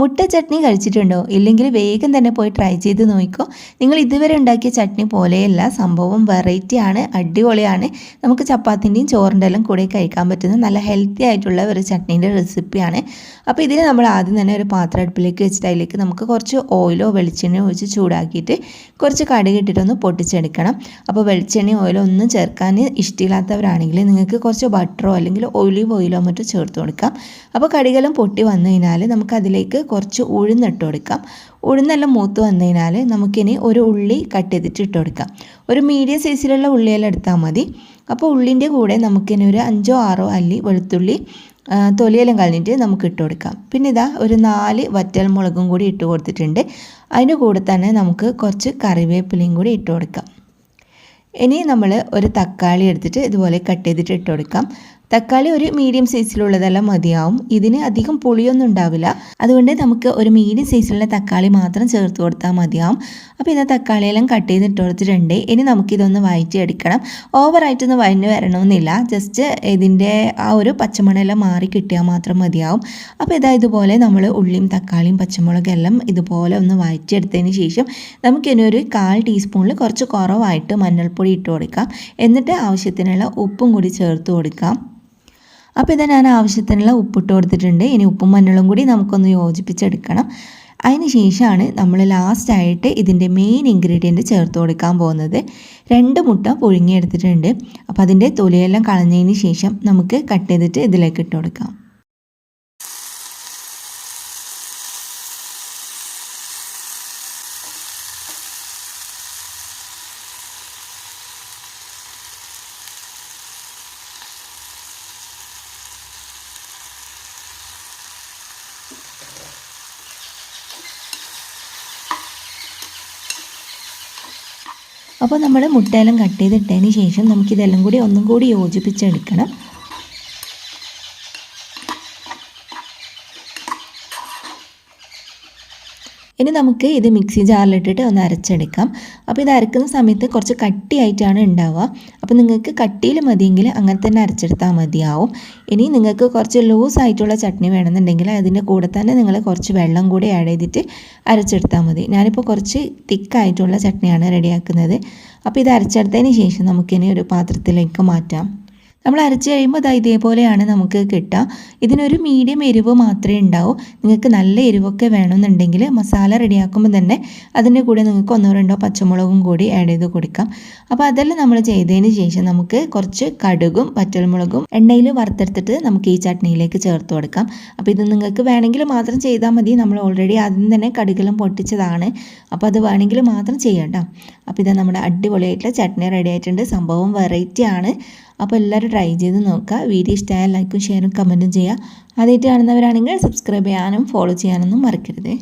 മുട്ട ചട്നി കഴിച്ചിട്ടുണ്ടോ? ഇല്ലെങ്കിൽ വേഗം തന്നെ പോയി ട്രൈ ചെയ്ത് നോക്കിക്കോ നിങ്ങൾ ഇതുവരെ ഉണ്ടാക്കിയ ചട്നി പോലെയല്ല സംഭവം വെറൈറ്റി ആണ് അടിപൊളിയാണ്. നമുക്ക് ചപ്പാത്തിന്റെയും ചോറിന്റെ എല്ലാം കൂടെ കഴിക്കാൻ പറ്റുന്ന നല്ല ഹെൽത്തി ആയിട്ടുള്ള ഒരു ചട്നീന്റെ റെസിപ്പിയാണ് അപ്പോൾ ഇതിന് നമ്മൾ ആദ്യം തന്നെ ഒരു പാത്രം അടുപ്പിലേക്ക് വെച്ചിട്ട് അതിലേക്ക് നമുക്ക് കുറച്ച് ഓയിലോ വെളിച്ചെണ്ണയോ ഒഴിച്ച് ചൂടാക്കിയിട്ട് കുറച്ച് കടുക് ഇട്ടിട്ടൊന്ന് പൊട്ടിച്ചെടുക്കണം. അപ്പോൾ വെളിച്ചെണ്ണയോ ഓയിലോ ഒന്നും ചേർക്കാൻ ഇഷ്ടമില്ലാത്തവരാണെങ്കിൽ നിങ്ങൾക്ക് കുറച്ച് ബട്ടറോ അല്ലെങ്കിൽ ഒലിവ് ഓയിലോ മറ്റോ ചേർത്ത് കൊടുക്കാം. അപ്പോൾ കടികളും പൊട്ടി വന്നു കഴിഞ്ഞാൽ നമുക്ക് അതിലേക്ക് കുറച്ച് ഉഴുന്നിട്ട് കൊടുക്കാം. ഉഴുന്നെല്ലാം മൂത്ത് വന്നു കഴിഞ്ഞാൽ നമുക്കിനി ഒരു ഉള്ളി കട്ട് ചെയ്തിട്ട് ഇട്ട് കൊടുക്കാം. ഒരു മീഡിയം സൈസിലുള്ള ഉള്ളിയെല്ലാം എടുത്താൽ മതി. അപ്പോൾ ഉള്ളിന്റെ കൂടെ നമുക്കിനി ഒരു അഞ്ചോ ആറോ അല്ലി വെളുത്തുള്ളി തൊലിയെല്ലാം കളഞ്ഞിട്ട് നമുക്ക് ഇട്ട് കൊടുക്കാം. പിന്നെ ഇതാ ഒരു നാല് വറ്റൽ മുളകും കൂടി ഇട്ട് കൊടുത്തിട്ടുണ്ട്. അതിന്റെ കൂടെ തന്നെ നമുക്ക് കുറച്ച് കറിവേപ്പിലയും കൂടി ഇട്ട് കൊടുക്കാം. ഇനി നമ്മൾ ഒരു തക്കാളി എടുത്തിട്ട് ഇതുപോലെ കട്ട് ചെയ്തിട്ട് ഇട്ട് കൊടുക്കാം. തക്കാളി ഒരു മീഡിയം സൈസിലുള്ളതെല്ലാം മതിയാവും. ഇതിന് അധികം പുളിയൊന്നും ഉണ്ടാവില്ല. അതുകൊണ്ട് നമുക്ക് ഒരു മീഡിയം സൈസിലുള്ള തക്കാളി മാത്രം ചേർത്ത് കൊടുത്താൽ മതിയാവും. അപ്പോൾ ഇതാ തക്കാളിയെല്ലാം കട്ട് ചെയ്ത് ഇട്ട് കൊടുത്തിട്ടുണ്ട്. ഇനി നമുക്കിതൊന്ന് വഴറ്റിയെടുക്കണം. ഓവറായിട്ടൊന്നും വഴഞ്ഞു വരണമെന്നില്ല. ജസ്റ്റ് ഇതിന്റെ ആ ഒരു പച്ചമണെല്ലാം മാറി കിട്ടിയാൽ മാത്രം മതിയാവും. അപ്പോൾ ഇതാ ഇതുപോലെ നമ്മൾ ഉള്ളിയും തക്കാളിയും പച്ചമുളകെല്ലാം ഇതുപോലെ ഒന്ന് വഴറ്റിയെടുത്തതിന് ശേഷം നമുക്കിനി ഒരു കാൽ ടീസ്പൂണിൽ കുറച്ച് കുറവായിട്ട് മഞ്ഞൾപ്പൊടി ഇട്ട് കൊടുക്കാം. എന്നിട്ട് ആവശ്യത്തിനുള്ള ഉപ്പും കൂടി ചേർത്ത് കൊടുക്കാം. അപ്പോൾ ഇതാ ഞാൻ ആവശ്യത്തിനുള്ള ഉപ്പിട്ട് കൊടുത്തിട്ടുണ്ട്. ഇനി ഉപ്പും മഞ്ഞളും കൂടി നമുക്കൊന്ന് യോജിപ്പിച്ചെടുക്കണം. അതിന് ശേഷമാണ് നമ്മൾ ലാസ്റ്റായിട്ട് ഇതിന്റെ മെയിൻ ഇൻഗ്രീഡിയന്റ് ചേർത്ത് കൊടുക്കാൻ പോകുന്നത്. രണ്ട് മുട്ട പുഴുങ്ങിയെടുത്തിട്ടുണ്ട്. അപ്പോൾ അതിന്റെ തൊലിയെല്ലാം കളഞ്ഞതിന് ശേഷം നമുക്ക് കട്ട് ചെയ്തിട്ട് ഇതിലേക്ക് ഇട്ട് കൊടുക്കാം. അപ്പോൾ നമ്മൾ മുട്ടയെല്ലാം കട്ട് ചെയ്തിട്ടതിന് ശേഷം നമുക്കിതെല്ലാം കൂടി ഒന്നും കൂടി യോജിപ്പിച്ചെടുക്കണം. ഇനി നമുക്ക് ഇത് മിക്സി ജാറിലിട്ടിട്ട് ഒന്ന് അരച്ചെടുക്കാം. അപ്പോൾ ഇത് അരക്കുന്ന സമയത്ത് കുറച്ച് കട്ടിയായിട്ടാണ് ഉണ്ടാവുക. അപ്പോൾ നിങ്ങൾക്ക് കട്ടിയിൽ മതിയെങ്കിൽ അങ്ങനെ തന്നെ അരച്ചെടുത്താൽ മതിയാവും. ഇനി നിങ്ങൾക്ക് കുറച്ച് ലൂസ് ആയിട്ടുള്ള ചട്നി വേണമെന്നുണ്ടെങ്കിൽ അതിന്റെ കൂടെ തന്നെ നിങ്ങൾ കുറച്ച് വെള്ളം കൂടി ആഡ് ചെയ്തിട്ട് അരച്ചെടുത്താൽ മതി. ഞാനിപ്പോൾ കുറച്ച് തിക്കായിട്ടുള്ള ചട്നിയാണ് റെഡിയാക്കുന്നത് അപ്പോൾ ഇത് അരച്ചെടുത്തതിന് ശേഷം നമുക്കിനി ഒരു പാത്രത്തിലേക്ക് മാറ്റാം. നമ്മൾ അരച്ച് കഴിയുമ്പോൾ അത് ഇതേപോലെയാണ് നമുക്ക് കിട്ടുക. ഇതിനൊരു മീഡിയം എരിവ് മാത്രമേ ഉണ്ടാവൂ. നിങ്ങൾക്ക് നല്ല എരിവൊക്കെ വേണമെന്നുണ്ടെങ്കിൽ മസാല റെഡിയാക്കുമ്പോൾ തന്നെ അതിന്റെ കൂടെ നിങ്ങൾക്ക് ഒന്നോ രണ്ടോ പച്ചമുളകും കൂടി ആഡ് ചെയ്ത് കൊടുക്കാം. അപ്പോൾ അതെല്ലാം നമ്മൾ ചെയ്തതിന് ശേഷം നമുക്ക് കുറച്ച് കടുകും പച്ചമുളകും എണ്ണയിൽ വറുത്തെടുത്തിട്ട് നമുക്ക് ഈ ചട്നിയിലേക്ക് ചേർത്ത് കൊടുക്കാം. അപ്പോൾ ഇത് നിങ്ങൾക്ക് വേണമെങ്കിൽ മാത്രം ചെയ്താൽ മതി. നമ്മൾ ഓൾറെഡി ആദ്യം തന്നെ കടുകെല്ലാം പൊട്ടിച്ചതാണ്. അപ്പോൾ അത് വേണമെങ്കിൽ മാത്രം ചെയ്യാം കേട്ടോ. അപ്പോൾ ഇത് നമ്മുടെ അടിപൊളിയായിട്ടുള്ള ചട്നി റെഡി ആയിട്ടുണ്ട്. സംഭവം വെറൈറ്റി ആണ്. അപ്പോൾ എല്ലാവരും ട്രൈ ചെയ്ത് നോക്കുക. വീഡിയോ ഇഷ്ടമായാൽ ലൈക്കും ഷെയറും കമന്റും ചെയ്യുക. ആദ്യമായിട്ട് കാണുന്നവരാണെങ്കിൽ സബ്സ്ക്രൈബ് ചെയ്യാനും ഫോളോ ചെയ്യാനൊന്നും മറക്കരുത്.